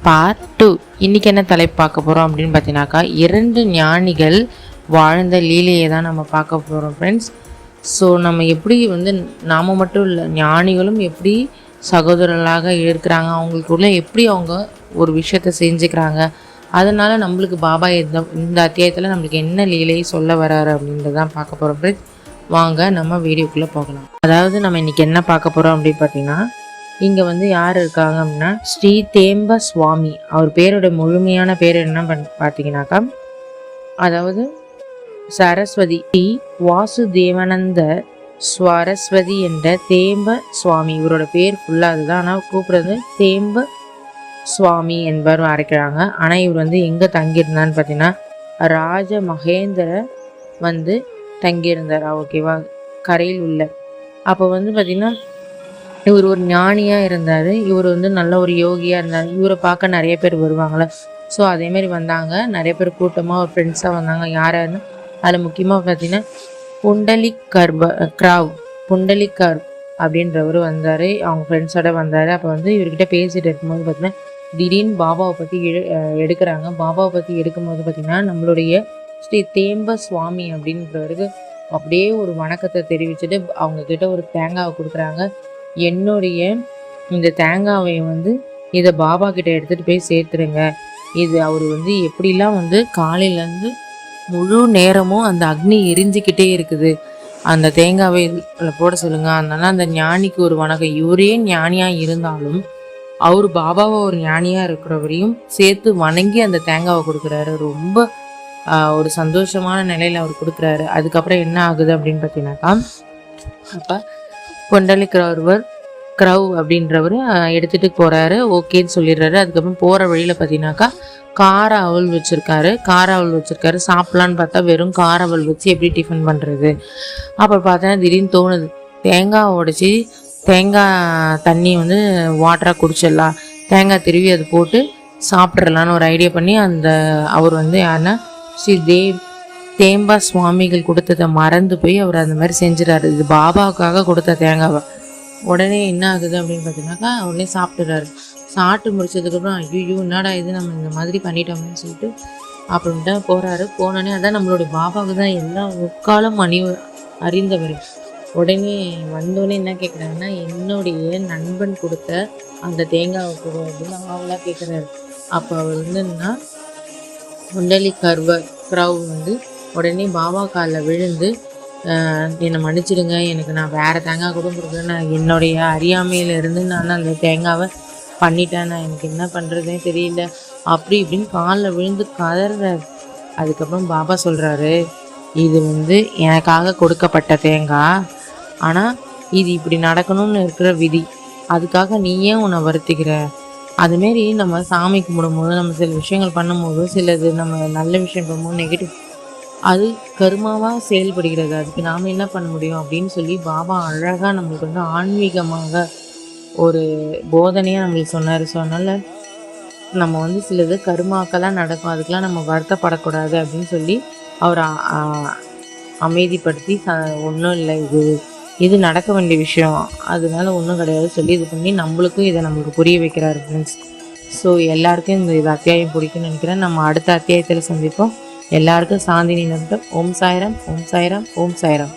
Part two இன்றைக்கி என்ன தலைப்பு பார்க்க போகிறோம் அப்படின்னு பார்த்தீங்கன்னாக்கா இரண்டு ஞானிகள் வாழ்ந்த லீலையை தான் நம்ம பார்க்க போகிறோம் ஃப்ரெண்ட்ஸ் ஸோ நம்ம எப்படி வந்து நாம மட்டும் இல்லை ஞானிகளும் எப்படி சகோதரர்களாக இருக்கிறாங்க அவங்களுக்குள்ள எப்படி அவங்க ஒரு விஷயத்த செஞ்சுக்கிறாங்க அதனால் நம்மளுக்கு பாபா இந்த இந்த அத்தியாயத்தில் நம்மளுக்கு என்ன லீலையை சொல்ல வராரு அப்படின்றதான் பார்க்க போகிறோம் ஃப்ரெண்ட்ஸ் வாங்க நம்ம வீடியோக்குள்ளே போகலாம். அதாவது நம்ம இன்றைக்கி என்ன பார்க்க போகிறோம் அப்படின்னு பார்த்தீங்கன்னா இங்கே வந்து யார் இருக்காங்க அப்படின்னா ஸ்ரீ தேம்ப சுவாமி. அவர் பேரோட முழுமையான பேர் என்ன பண் பார்த்தீங்கன்னாக்கா அதாவது சரஸ்வதி. ஸ்ரீ வாசுதேவானந்த ஸ்வரஸ்வதி என்ற தேம்ப சுவாமி. இவரோட பேர் ஃபுல்லாக அதுதான். ஆனால் கூப்பிடுறது தேம்ப சுவாமி என்பவர் அரைக்கிறாங்க. ஆனால் இவர் வந்து எங்கே தங்கியிருந்தான்னு பார்த்தீங்கன்னா ராஜ மகேந்திர வந்து தங்கியிருந்தார். ஓகேவா? கரையில் உள்ள. அப்போ வந்து பார்த்திங்கன்னா இவர் ஒரு ஞானியாக இருந்தார். இவர் வந்து நல்ல ஒரு யோகியாக இருந்தார். இவரை பார்க்க நிறைய பேர் வருவாங்களே ஸோ அதேமாரி வந்தாங்க. நிறைய பேர் கூட்டமாக ஒரு ஃப்ரெண்ட்ஸாக வந்தாங்க. யாராருன்னு அதில் முக்கியமாக பார்த்தீங்கன்னா புண்டலி கர்ப கிராவ் புண்டலி கர் அப்படின்றவர் வந்தார். அவங்க ஃப்ரெண்ட்ஸோட வந்தார். அப்போ வந்து இவர்கிட்ட பேசிட்டு இருக்கும்போது பார்த்தீங்கன்னா திடீர்னு பாபாவை பற்றி எடு எடுக்கிறாங்க. பாபாவை பற்றி எடுக்கும்போது பார்த்திங்கன்னா நம்மளுடைய ஸ்ரீ தேம்ப சுவாமி அப்படின்றவருக்கு அப்படியே ஒரு வணக்கத்தை தெரிவிச்சுட்டு அவங்கக்கிட்ட ஒரு தேங்காவை கொடுக்குறாங்க. என்னுடைய இந்த தேங்காவை வந்து இதை பாபா கிட்ட எடுத்துகிட்டு போய் சேர்த்துருங்க. இது அவர் வந்து எப்படிலாம் வந்து காலையிலேருந்து முழு நேரமும் அந்த அக்னி எரிஞ்சுக்கிட்டே இருக்குது. அந்த தேங்காவை போட சொல்லுங்கள் அதனால் அந்த ஞானிக்கு ஒரு வணக்கம். இவரே ஞானியாக இருந்தாலும் அவர் பாபாவை ஒரு ஞானியாக இருக்கிறவரையும் சேர்த்து வணங்கி அந்த தேங்காவை கொடுக்குறாரு. ரொம்ப ஒரு சந்தோஷமான நிலையில் அவர் கொடுக்குறாரு. அதுக்கப்புறம் என்ன ஆகுது அப்படின்னு பார்த்தீங்கன்னாக்கா அப்போ கொண்டலிக்கிறவர் க்ரவ் அப்படின்றவர் எடுத்துகிட்டு போகிறாரு ஓகேன்னு சொல்லிடுறாரு. அதுக்கப்புறம் போகிற வழியில் பார்த்தீங்கன்னாக்கா கார அவல் வச்சுருக்காரு. கார அவல் வச்சிருக்காரு. சாப்பிட்லான்னு பார்த்தா வெறும் கார அவல் வச்சு எப்படி டிஃபன் பண்ணுறது அப்புறம் பார்த்தா திடீர்னு தோணுது. தேங்காய் உடைச்சி தேங்காய் தண்ணி வந்து வாட்டராக குடிச்சிடலாம். தேங்காய் திருவி அது போட்டு சாப்பிட்றலான்னு ஒரு ஐடியா பண்ணி அந்த அவர் வந்து யாருன்னா ஸ்ரீ தேவ் தேம்பா சுவாமிகள் கொடுத்ததை மறந்து போய் அவர் அந்த மாதிரி செஞ்சுறாரு. இது பாபாவுக்காக கொடுத்த தேங்காவை. உடனே என்ன ஆகுது அப்படின்னு பார்த்தீங்கன்னாக்கா உடனே சாப்பிட்டுறாரு. சாப்பிட்டு முடிச்சதுக்கப்புறம் ஐயோ என்னடா இது நம்ம இந்த மாதிரி பண்ணிட்டோம்னு சொல்லிட்டு அப்படின்ட்டு போகிறாரு போனோடனே அதான் நம்மளுடைய பாபாவுக்கு தான் எல்லா முக்காலும் அணி அறிந்தவர். உடனே வந்தோடனே என்ன கேட்குறாங்கன்னா என்னுடைய நண்பன் கொடுத்த அந்த தேங்காவை கொடு அப்படின்னு ஆவலாக கேட்குறாரு அப்போ அவர் வந்து என்னன்னா குண்டலி கர்வ க்ரௌ வந்து உடனே பாபா காலில் விழுந்து என்னை மன்னிச்சிடுங்க எனக்கு நான் வேறு தேங்காய் கூட கொடுக்குறேன் நான் என்னுடைய அறியாமையிலிருந்து நான் அந்த தேங்காவை பண்ணிட்டேன். நான் எனக்கு என்ன பண்ணுறதுனே தெரியல. அப்படி இப்படின்னு காலில் விழுந்து கதறாரு அதுக்கப்புறம் பாபா சொல்கிறாரு இது வந்து எனக்காக கொடுக்கப்பட்ட தேங்காய் ஆனால் இது இப்படி நடக்கணும்னு இருக்கிற விதி. அதுக்காக நீ ஏன் உன்னை வருத்திக்கிற? அதுமாரி நம்ம சாமி கும்பிடும்போது நம்ம சில விஷயங்கள் பண்ணும்போது சிலது நம்ம நல்ல விஷயம் பண்ணும்போது நெகட்டிவ் அது கருமாவாக செயல்படுகிறது. அதுக்கு நாம் என்ன பண்ண முடியும் அப்படின்னு சொல்லி பாபா அழகாக நம்மளுக்கு வந்து ஆன்மீகமாக ஒரு போதனையாக நம்மளுக்கு சொன்னார். ஸோ அதனால் நம்ம வந்து சிலது கருமாக்கெல்லாம் நடக்கும். அதுக்கெலாம் நம்ம வருத்தப்படக்கூடாது அப்படின்னு சொல்லி அவர் அமைதிப்படுத்தி ச அமைதிப்படுத்தி ஒன்றும் இல்லை இது இது நடக்க வேண்டிய விஷயம். அதனால ஒன்றும் கிடையாது சொல்லி இது பண்ணி நம்மளுக்கும் இதை நம்மளுக்கு புரிய வைக்கிறார் ஃப்ரெண்ட்ஸ் ஸோ எல்லாருக்கும் இந்த இது அத்தியாயம் பிடிக்கும்னு நினைக்கிறேன். நம்ம அடுத்த அத்தியாயத்தில் சந்திப்போம். எல்லாருக்கும் சாந்தி நிலவட்டும் ஓம் சாய்ராம் ஓம் சாய்ராம் ஓம் சாய்ராம்.